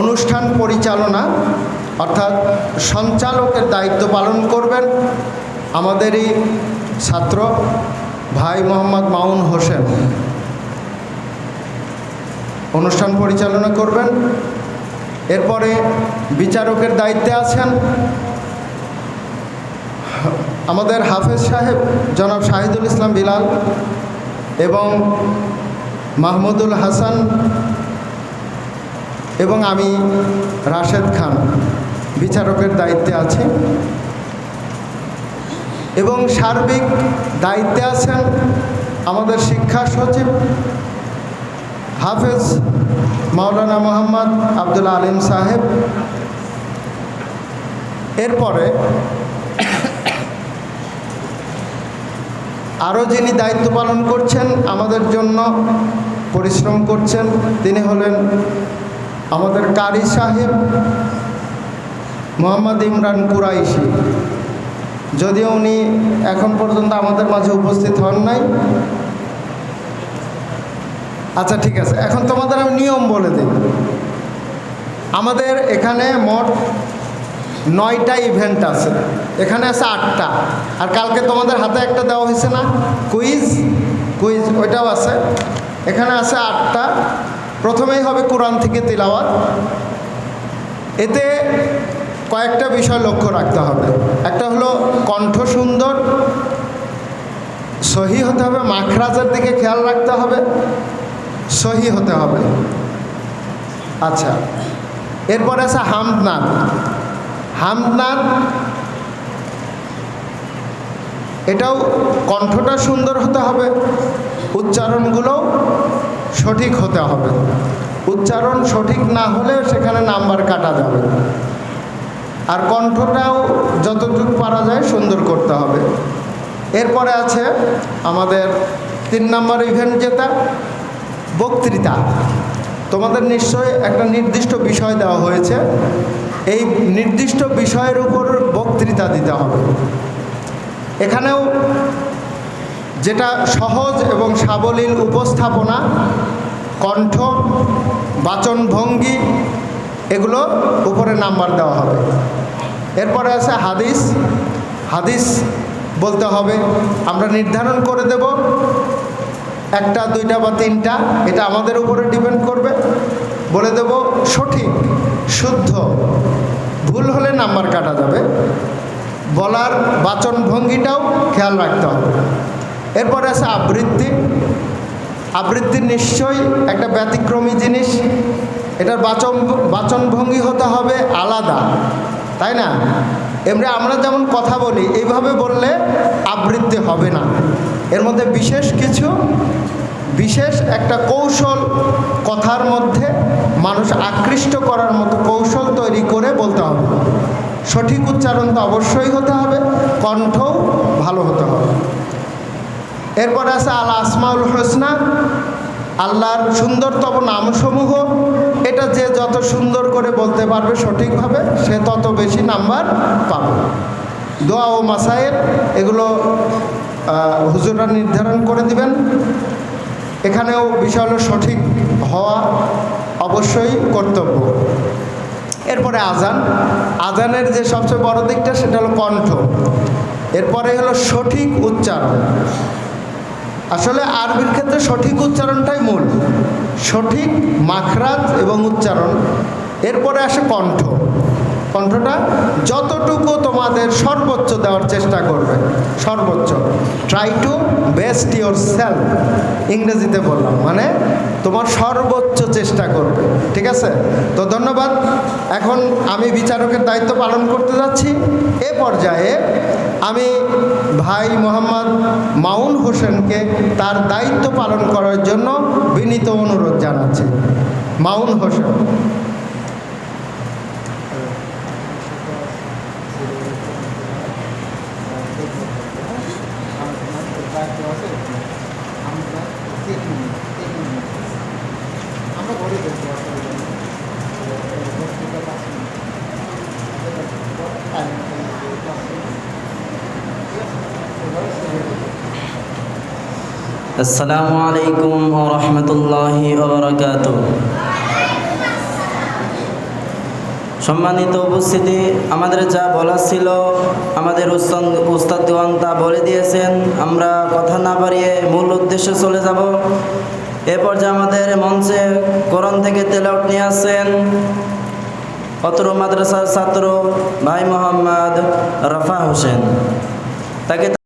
অনুষ্ঠান পরিচালনা, অর্থাৎ সঞ্চালকের দায়িত্ব পালন করবেন আমাদেরই ছাত্র ভাই মোহাম্মদ মাউন হোসেন। অনুষ্ঠান পরিচালনা করবেন। এরপরে বিচারকের দায়িত্বে আছেন আমাদের হাফেজ সাহেব, জনাব শাহিদুল ইসলাম বিলাল এবং মাহমুদুল হাসান এবং আমি রাশেদ খান, বিচারকের দায়িত্বে আছি। এবং সার্বিক দায়িত্বে আছেন আমাদের শিক্ষা সচিব হাফেজ মাওলানা মোহাম্মদ আব্দুল আলিম সাহেব। এরপরে আরও যিনি দায়িত্ব পালন করছেন, আমাদের জন্য পরিশ্রম করছেন, তিনি হলেন আমাদের কারি সাহেব মোহাম্মদ ইমরান কুরাইশি। যদিও উনি এখন পর্যন্ত আমাদের মাঝে উপস্থিত হন নাই। আচ্ছা ঠিক আছে। এখন তোমাদের আমি নিয়ম বলে দিই। আমাদের এখানে মোট নয়টা ইভেন্ট আছে। এখানে আছে আটটা। আর কালকে তোমাদের হাতে একটা দেওয়া হয়েছে না? কুইজ। কুইজ, ওইটাও আছে। এখানে আছে আটটা। প্রথমেই হবে কোরআন থেকে তেলাওয়াত। এতে কয়েকটা বিষয় লক্ষ্য রাখতে হবে। একটা হলো কণ্ঠ সুন্দর, সহি হতে হবে, মাখরাজের দিকে খেয়াল রাখতে হবে, সহি হতে হবে। আচ্ছা এরপর আছে হামদনাদ। হামদনাদ, এটাও কণ্ঠটা সুন্দর হতে হবে, উচ্চারণগুলোও সঠিক হতে হবে। উচ্চারণ সঠিক না হলে সেখানে নাম্বার কাটা যাবে। আর কণ্ঠটাও যতটুকু পারা যায় সুন্দর করতে হবে। এরপরে আছে আমাদের তিন নম্বর ইভেন্ট যেটা, বক্তৃতা। তোমাদের নিশ্চয়ই একটা নির্দিষ্ট বিষয় দেওয়া হয়েছে। এই নির্দিষ্ট বিষয়ের উপর বক্তৃতা দিতে হবে। এখানেও যেটা সহজ এবং সাবলীল উপস্থাপনা, কণ্ঠ, বাচনভঙ্গি, এগুলো উপরে নাম্বার দেওয়া হবে। এরপরে আছে হাদিস। হাদিস বলতে হবে, আমরা নির্ধারণ করে দেব একটা, দুইটা বা তিনটা, এটা আমাদের উপরে ডিপেন্ড করবে। বলে দেব সঠিক, শুদ্ধ, ভুল হলে নাম্বার কাটা যাবে। বলার বাচন ভঙ্গিটাও খেয়াল রাখতে হবে। এরপরে আছে আবৃত্তি। আবৃত্তি নিশ্চয়ই একটা ব্যতিক্রমী জিনিস। এটার বাচন বাচনভঙ্গি হতে হবে আলাদা, তাই না? এমনি আমরা যেমন কথা বলি, এইভাবে বললে আবৃত্তি হবে না। এর মধ্যে বিশেষ কিছু, বিশেষ একটা কৌশল কথার মধ্যে মানুষ আকৃষ্ট করার মতো কৌশল তৈরি করে বলতে হবে। সঠিক উচ্চারণ তো অবশ্যই হতে হবে, কণ্ঠও ভালো হতে হবে। এরপর আছে আল আসমাউল হোসনা, আল্লাহর সুন্দরতম নামসমূহ। এটা যে যত সুন্দর করে বলতে পারবে সঠিকভাবে, সে তত বেশি নাম্বার পাবে। দোয়া ও মাসায়ের এগুলো হুজুরা নির্ধারণ করে দিবেন। এখানেও বিষয় সঠিক হওয়া অবশ্যই কর্তব্য। এরপরে আজান আজানের যে সবচেয়ে বড় দিকটা, সেটা হলো কণ্ঠ। এরপরে হলো সঠিক উচ্চারণ। আসলে আরবির ক্ষেত্রে সঠিক উচ্চারণটাই মূল। সঠিক মাখরাজ এবং উচ্চারণ। এরপরে আসে কণ্ঠ। কণ্ঠটা যতটুকু তোমাদের সর্বোচ্চ দেওয়ার চেষ্টা করবে, সর্বোচ্চ। Try to best yourself ইংরেজিতে বললাম মানে তোমার সর্বোচ্চ চেষ্টা করবে, ঠিক আছে? তো ধন্যবাদ। এখন আমি বিচারকের দায়িত্ব পালন করতে যাচ্ছি। এ পর্যায়ে আমি ভাই মোহাম্মদ মাউন হোসেনকে তার দায়িত্ব পালন করার জন্য বিনীত অনুরোধ জানাচ্ছি। মাউন হোসেন। আলাইকুম ওয়া রাহমাতুল্লাহি ওয়া বারাকাতুহু। সম্মানিত উপস্থিতি, আমাদের যা বলার ছিল, আমাদের উস্তাদ তা বলে দিয়েছেন। আমরা কথা না বাড়িয়ে মূল উদ্দেশ্যে চলে যাব। এ পর্যায়ে আমাদের মঞ্চে কোরআন থেকে তেলাউট নিয়ে আসছেন অত্র মাদ্রাসার ছাত্র ভাই মোহাম্মদ রফা হোসেন। তাকে